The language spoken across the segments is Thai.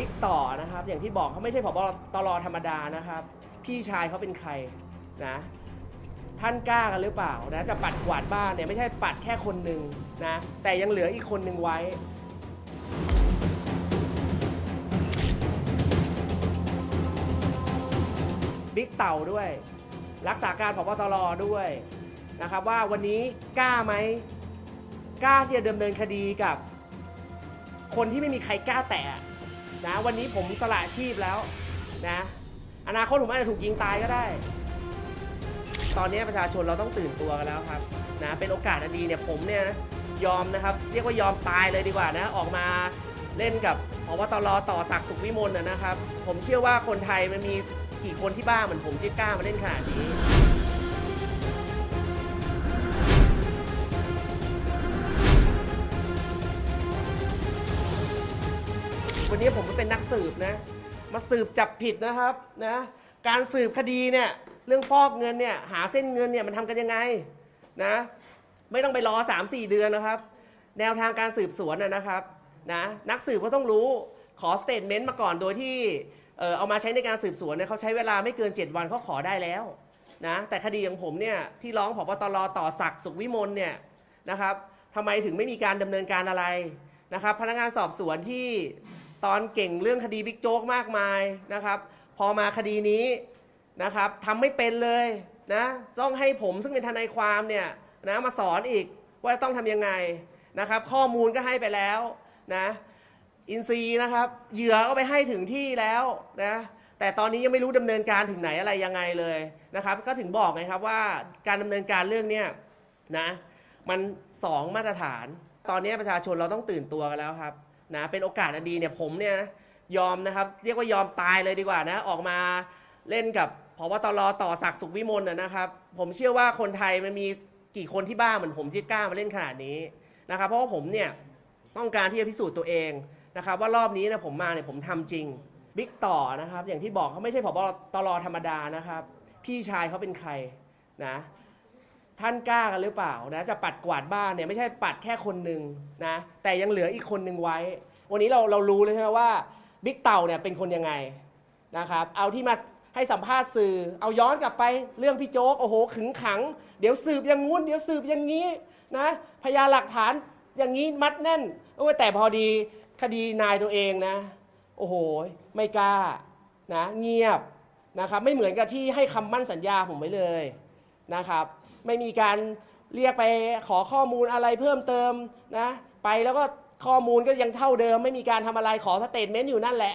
บิ๊กต่อนะครับ อย่างที่บอกเขาไม่ใช่ผบตรธรรมดานะครับ พี่ชายเขาเป็นใครนะท่านกล้ากันหรือเปล่านะจะปัดกวาดบ้านเนี่ยไม่ใช่ปัดแค่คนหนึ่งนะแต่ยังเหลืออีกคนหนึ่งไว้บิ๊กเต่าด้วย รักษาการพบตรด้วยนะครับว่าวันนี้กล้าไหมกล้าที่จะดำเนินคดีกับ คนที่ไม่มีใครกล้าแตะ นะวันนี้ผมสละชีพแล้วนะอนาคตผมอาจจะถูกยิงตายก็ได้ ตอนนี้ประชาชนเราต้องตื่นตัวกันแล้วครับนะเป็นโอกาสอันดีเนี่ยผมเนี่ยนะยอมนะครับ เรียกว่ายอมตายเลยดีกว่านะออกมาเล่นกับพบตรต่อศักสุขวิมลนะนะครับ ผมเชื่อว่าคนไทยมันมีกี่คนที่บ้าเหมือนผมที่กล้ามาเล่นขนาดนี้ นี้ผมมาเป็นนักสืบนะ มาสืบจับผิดนะครับนะการสืบคดีเนี่ยเรื่องฟอกเงินเนี่ยหาเส้นเงินเนี่ยมันทำกันยังไงนะไม่ต้องไปรอ 3-4 เดือนนะครับ แนวทางการสืบสวนนะครับนะนักสืบก็ต้องรู้ขอสเตทเมนต์มาก่อนโดยที่เออเอามาใช้ในการสืบสวนเนี่ยเขาใช้เวลาไม่เกิน 7 วันเขาขอได้แล้วนะแต่คดีของผมเนี่ยที่ร้องผบตรต่อศักดิ์สุขวิมลเนี่ยนะครับทำไมถึงไม่มีการดำเนินการอะไรนะครับ พนักงานสอบสวนที่ ตอนเก่งเรื่องคดีบิ๊กโจ๊กมากมายนะครับ พอมาคดีนี้นะครับทำไม่เป็นเลยนะต้องให้ผมซึ่งเป็นทนายความเนี่ยนะมาสอนอีกว่าต้องทำยังไงนะครับ ข้อมูลก็ให้ไปแล้วนะอินซีนะครับเหยื่อก็ไปให้ถึงที่แล้วนะแต่ตอนนี้ยังไม่รู้ดำเนินการถึงไหนอะไรยังไงเลยนะครับ ก็ถึงบอกไงครับว่าการดำเนินการเรื่องเนี้ยนะมันสองมาตรฐาน ตอนนี้ประชาชนเราต้องตื่นตัวกันแล้วครับ นะเป็นโอกาสอันดีเนี่ยผมเนี่ยนะยอมนะครับ เรียกว่ายอมตายเลยดีกว่านะ ออกมาเล่นกับพบตรต่อศักดิ์สุขวิมลนะนะครับ ผมเชื่อว่าคนไทยมันมีกี่คนที่บ้าเหมือนผมที่กล้ามาเล่นขนาดนี้นะครับ เพราะว่าผมเนี่ยต้องการที่จะพิสูจน์ตัวเองนะครับ ว่ารอบนี้นะผมมาเนี่ยผมทำจริงบิ๊กต่อนะครับ อย่างที่บอกเขาไม่ใช่พบตรธรรมดานะครับ พี่ชายเขาเป็นใครนะ ท่านกล้ากันหรือเปล่านะจะปัดกวาดบ้านเนี่ยไม่ใช่ปัดแค่คนหนึ่งนะแต่ยังเหลืออีกคนหนึ่งไว้ วันนี้เราเรารู้เลยใช่ไหมว่าบิ๊กเต่าเนี่ยเป็นคนยังไงนะครับเอาที่มาให้สัมภาษณ์สื่อ เอาย้อนกลับไปเรื่องพี่โจ๊กโอ้โหขึงขัง เดี๋ยวสืบอย่างงู้นเดี๋ยวสืบอย่างนี้นะพยานหลักฐานอย่างนี้มัดแน่นโอ้ยแต่พอดีคดีนายตัวเองนะ โอ้โหไม่กล้านะเงียบนะครับไม่เหมือนกับที่ให้คำมั่นสัญญาผมไว้เลยนะครับ ไม่มีการเรียกไปขอข้อมูลอะไรเพิ่มเติมนะไปแล้วก็ข้อมูลก็ยังเท่าเดิม ไม่มีการทำอะไรขอสเตทเมนต์อยู่นั่นแหละ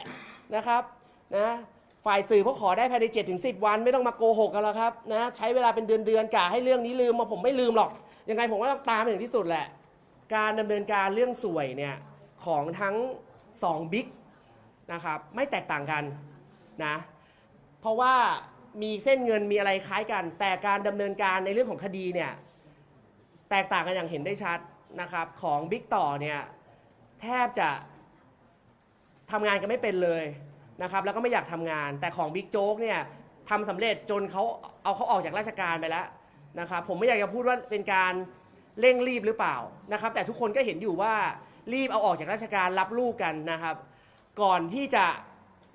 นะครับนะฝ่ายสื่อเขาขอได้ภายใน7ถึง10วันไม่ต้องมาโกหกกันแล้วครับนะใช้เวลาเป็นเดือนๆกะให้เรื่องนี้ลืมมาผมไม่ลืมหรอก ยังไงผมก็ต้องตามไปถึงที่สุดแหละ การดำเนินการเรื่องสวยเนี่ยของทั้ง2บิ๊กนะครับไม่แตกต่างกันนะเพราะว่า มีเส้นเงินมีอะไรคล้ายกัน แต่การดำเนินการในเรื่องของคดีเนี่ยแตกต่างกันอย่างเห็นได้ชัดนะครับของบิ๊กต่อเนี่ยแทบจะทำงานกันไม่เป็นเลยนะครับแล้วก็ไม่อยากทำงาน แต่ของบิ๊กโจ๊กเนี่ยทำสำเร็จจนเขาเอาเขาออกจากราชการไปแล้วนะครับผมไม่อยากจะพูดว่าเป็นการเร่งรีบหรือเปล่านะครับ แต่ทุกคนก็เห็นอยู่ว่ารีบเอาออกจากราชการรับลูกกันนะครับ ก่อนที่จะ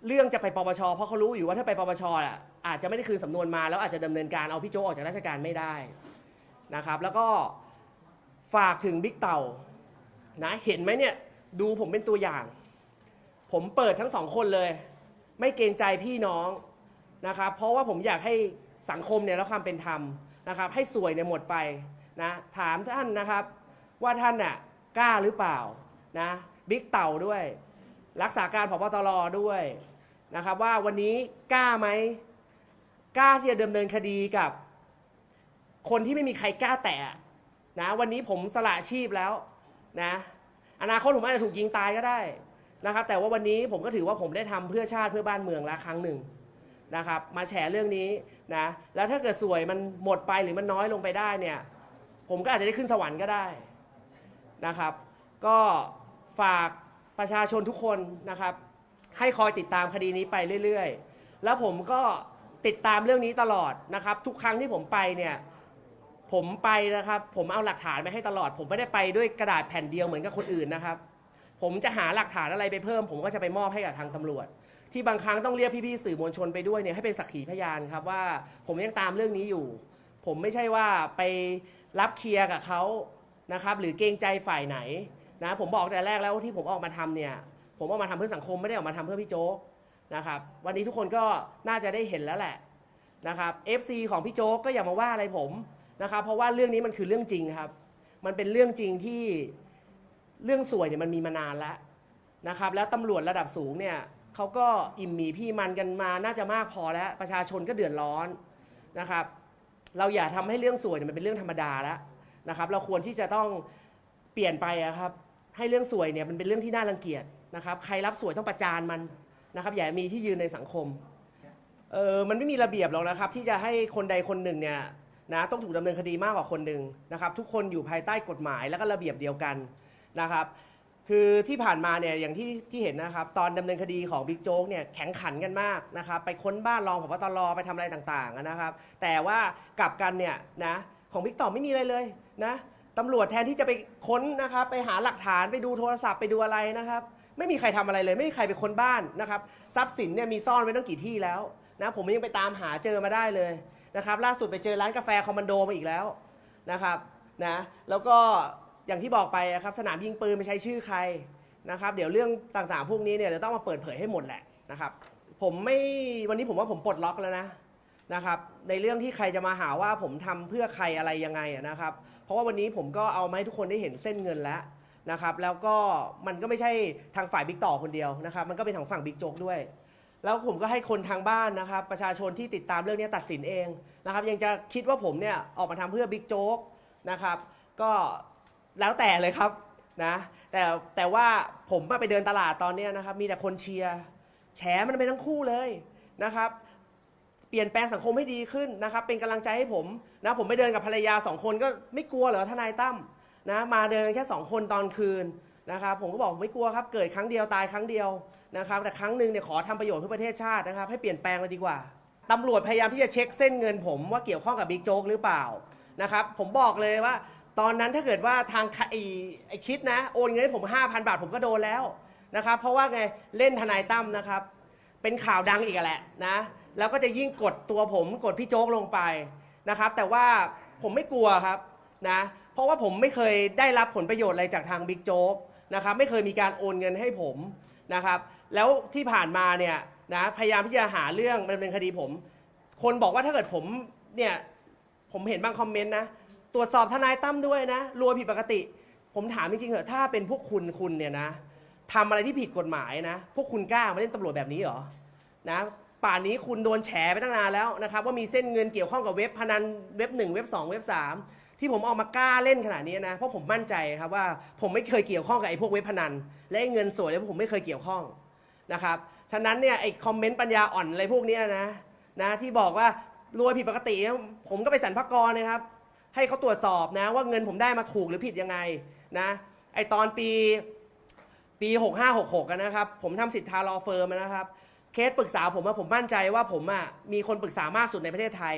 เรื่องจะไปปปชเพราะเขารู้อยู่ว่าถ้าไปปปชอะอาจจะไม่ได้คืนสำนวนมาแล้วอาจจะดำเนินการเอาพี่โจออกจากราชการไม่ได้นะครับ แล้วก็ฝากถึงบิ๊กเต่านะเห็นไหมเนี่ยดูผมเป็นตัวอย่าง ผมเปิดทั้งสองคนเลย ไม่เกรงใจพี่น้องนะครับ เพราะว่าผมอยากให้สังคมเนี่ยแล้วความเป็นธรรมนะครับ ให้สวยเนี่ยหมดไปนะถามท่านนะครับ ว่าท่านน่ะกล้าหรือเปล่านะบิ๊กเต่าด้วย รักษาการพบตรด้วย นะครับว่าวันนี้กล้าไหมกล้าที่จะดำเนินคดีกับ คนที่ไม่มีใครกล้าแตะนะวันนี้ผมสละชีพแล้วนะอนาคตผมอาจจะถูกยิงตายก็ได้นะครับ แต่ว่าวันนี้ผมก็ถือว่าผมได้ทำเพื่อชาติเพื่อบ้านเมืองละครั้งหนึ่งนะครับ มาแฉเรื่องนี้นะแล้วถ้าเกิดสวยมันหมดไปหรือมันน้อยลงไปได้เนี่ย ผมก็อาจจะได้ขึ้นสวรรค์ก็ได้นะครับ ก็ฝากประชาชนทุกคนนะครับ ให้คอยติดตามคดีนี้ไปเรื่อยๆ แล้วผมก็ติดตามเรื่องนี้ตลอดนะครับ ทุกครั้งที่ผมไปเนี่ยผมไปนะครับ ผมเอาหลักฐานไปให้ตลอด ผมไม่ได้ไปด้วยกระดาษแผ่นเดียวเหมือนกับคนอื่นนะครับ ผมจะหาหลักฐานอะไรไปเพิ่ม ผมก็จะไปมอบให้กับทางตำรวจ ที่บางครั้งต้องเรียกพี่ๆสื่อมวลชนไปด้วยเนี่ยให้เป็นสักขีพยานครับว่า ผมยังตามเรื่องนี้อยู่ ผมไม่ใช่ว่าไปรับเคลียร์กับเขานะครับ หรือเกรงใจฝ่ายไหนนะผมบอกแต่แรกแล้วที่ผมออกมาทำเนี่ย ผมออกมาทำเพื่อสังคมไม่ได้ออกมาทำเพื่อพี่โจ๊กนะครับวันนี้ทุกคนก็น่าจะได้เห็นแล้วแหละนะครับ FC ของพี่โจ๊กก็อย่ามาว่าอะไรผมนะครับเพราะว่าเรื่องนี้มันคือเรื่องจริงครับ มันเป็นเรื่องจริงที่เรื่องสวยเนี่ยมันมีมานานแล้วนะครับแล้วตำรวจระดับสูงเนี่ยเขาก็อิ่มหมีพี่มันกันมาน่าจะมากพอแล้ว ประชาชนก็เดือดร้อนนะครับ เราอย่าทำให้เรื่องสวยเนี่ยมันเป็นเรื่องธรรมดาแล้วนะครับ เราควรที่จะต้องเปลี่ยนไปอะครับ ให้เรื่องสวยเนี่ยมันเป็นเรื่องที่น่ารังเกียจ นะครับใครรับสวยต้องประจานมันนะครับอย่ามีที่ยืนในสังคมเออมันไม่มีระเบียบหรอกนะครับ ที่จะให้คนใดคนหนึ่งเนี่ยนะต้องถูกดำเนินคดีมากกว่าคนหนึ่งนะครับทุกคนอยู่ภายใต้กฎหมายแล้วก็ระเบียบเดียวกันนะครับ คือที่ผ่านมาเนี่ยอย่างที่ที่เห็นนะครับ ตอนดำเนินคดีของบิ๊กโจ๊กเนี่ยแข็งขันกันมากนะครับ ไปค้นบ้านรองผบตรไปทำอะไรต่างๆนะครับ แต่ว่ากลับกันเนี่ยนะของบิ๊กต่อไม่มีอะไรเลยนะตำรวจแทนที่จะไปค้นนะครับ ไปหาหลักฐานไปดูโทรศัพท์ไปดูอะไรนะครับ ไม่มีใครทำอะไรเลย ไม่มีใครไปค้นบ้านนะครับทรัพย์สินเนี่ยมีซ่อนไว้ตั้งกี่ที่แล้วนะผมยังไปตามหาเจอมาได้เลยนะครับล่าสุดไปเจอร้านกาแฟคอมมานโดมาอีกแล้วนะครับนะแล้วก็อย่างที่บอกไปอะครับสนามยิงปืนไม่ใช้ชื่อใครนะครับเดี๋ยวเรื่องต่างๆ พวกนี้เนี่ยเดี๋ยวต้องมาเปิดเผยให้หมดแหละนะครับผมไม่วันนี้ผมว่าผมปลดล็อกแล้วนะนะครับในเรื่องที่ใครจะมาหาว่าผมทำเพื่อใครอะไรยังไงนะครับ เพราะว่าวันนี้ผมก็เอามาให้ทุกคนได้เห็นเส้นเงินแล้ว นะครับแล้วก็มันก็ไม่ใช่ทางฝ่ายบิ๊กต่อคนเดียวนะครับมันก็เป็นทางฝั่งบิ๊กโจ๊กด้วย แล้วผมก็ให้คนทางบ้านนะครับประชาชนที่ติดตามเรื่องนี้ตัดสินเองนะครับยังจะคิดว่าผมเนี่ยออกมาทำเพื่อบิ๊กโจ๊กนะครับก็แล้วแต่เลยครับนะแต่แต่ว่าผมมาไปเดินตลาดตอนนี้นะครับมีแต่คนเชียร์แฉมันไปทั้งคู่เลยนะครับเปลี่ยนแปลงสังคมให้ดีขึ้นนะครับเป็นกำลังใจให้ผมนะผมไปเดินกับภรรยาสองคนก็ไม่กลัวเหรอทนายตั้ม นะมาเดินแค่สองคนตอนคืนนะครับผมก็บอกไม่กลัวครับเกิดครั้งเดียวตายครั้งเดียวนะครับแต่ครั้งหนึ่งเนี่ยขอทำประโยชน์เพื่อประเทศชาตินะครับให้เปลี่ยนแปลงเลยดีกว่าตำรวจพยายามที่จะเช็คเส้นเงินผมว่าเกี่ยวข้องกับบิ๊กโจ๊กหรือเปล่านะครับผมบอกเลยว่า ตอนนั้นถ้าเกิดว่าทางไอ้ไอ้คิดนะโอนเงินให้ผม 5,000 บาทผมก็โดนแล้วนะครับเพราะว่าไงเล่นทนายตั้มนะครับเป็นข่าวดังอีกแหละนะแล้วก็จะยิ่งกดตัวผมกดพี่โจ๊กลงไปนะครับแต่ว่าผมไม่กลัวครับ นะ เพราะว่าผมไม่เคยได้รับผลประโยชน์อะไรจากทางบิ๊กโจ๊กนะครับ ไม่เคยมีการโอนเงินให้ผมนะครับ แล้วที่ผ่านมาเนี่ยนะพยายามที่จะหาเรื่องดำเนินคดีผม คนบอกว่าถ้าเกิดผมเนี่ยผมเห็นบางคอมเมนต์นะตรวจสอบทนายตั้มด้วยนะรวยผิดปกติ ผมถามจริงๆเหอะถ้าเป็นพวกคุณคุณเนี่ยนะทำอะไรที่ผิดกฎหมายนะ พวกคุณกล้ามาเล่นตำรวจแบบนี้เหรอนะป่านนี้คุณโดนแฉไปตั้งนานแล้วนะครับว่ามีเส้นเงินเกี่ยวข้องกับเว็บพนันเว็บหนึ่งเว็บสองเว็บสาม ที่ผมออกมากล้าเล่นขนาดนี้นะเพราะผมมั่นใจครับว่าผมไม่เคยเกี่ยวข้องกับไอ้พวกเว็บพนัน และเงินสวยแล้วผมไม่เคยเกี่ยวข้องนะครับฉะนั้นเนี่ยไอ้คอมเมนต์ปัญญาอ่อนอะไรพวกนี้นะนะที่บอกว่ารวยผิดปกติ ผมก็ไปสรรพากรนะครับ ให้เขาตรวจสอบนะว่าเงินผมได้มาถูกหรือผิดยังไงนะไอตอนปีปี 6566กันนะครับ ผมทำสิทธารอเฟิร์มนะครับ เคสปรึกษาผมว่าผมมั่นใจว่าผมอะมีคนปรึกษามากสุดในประเทศไทย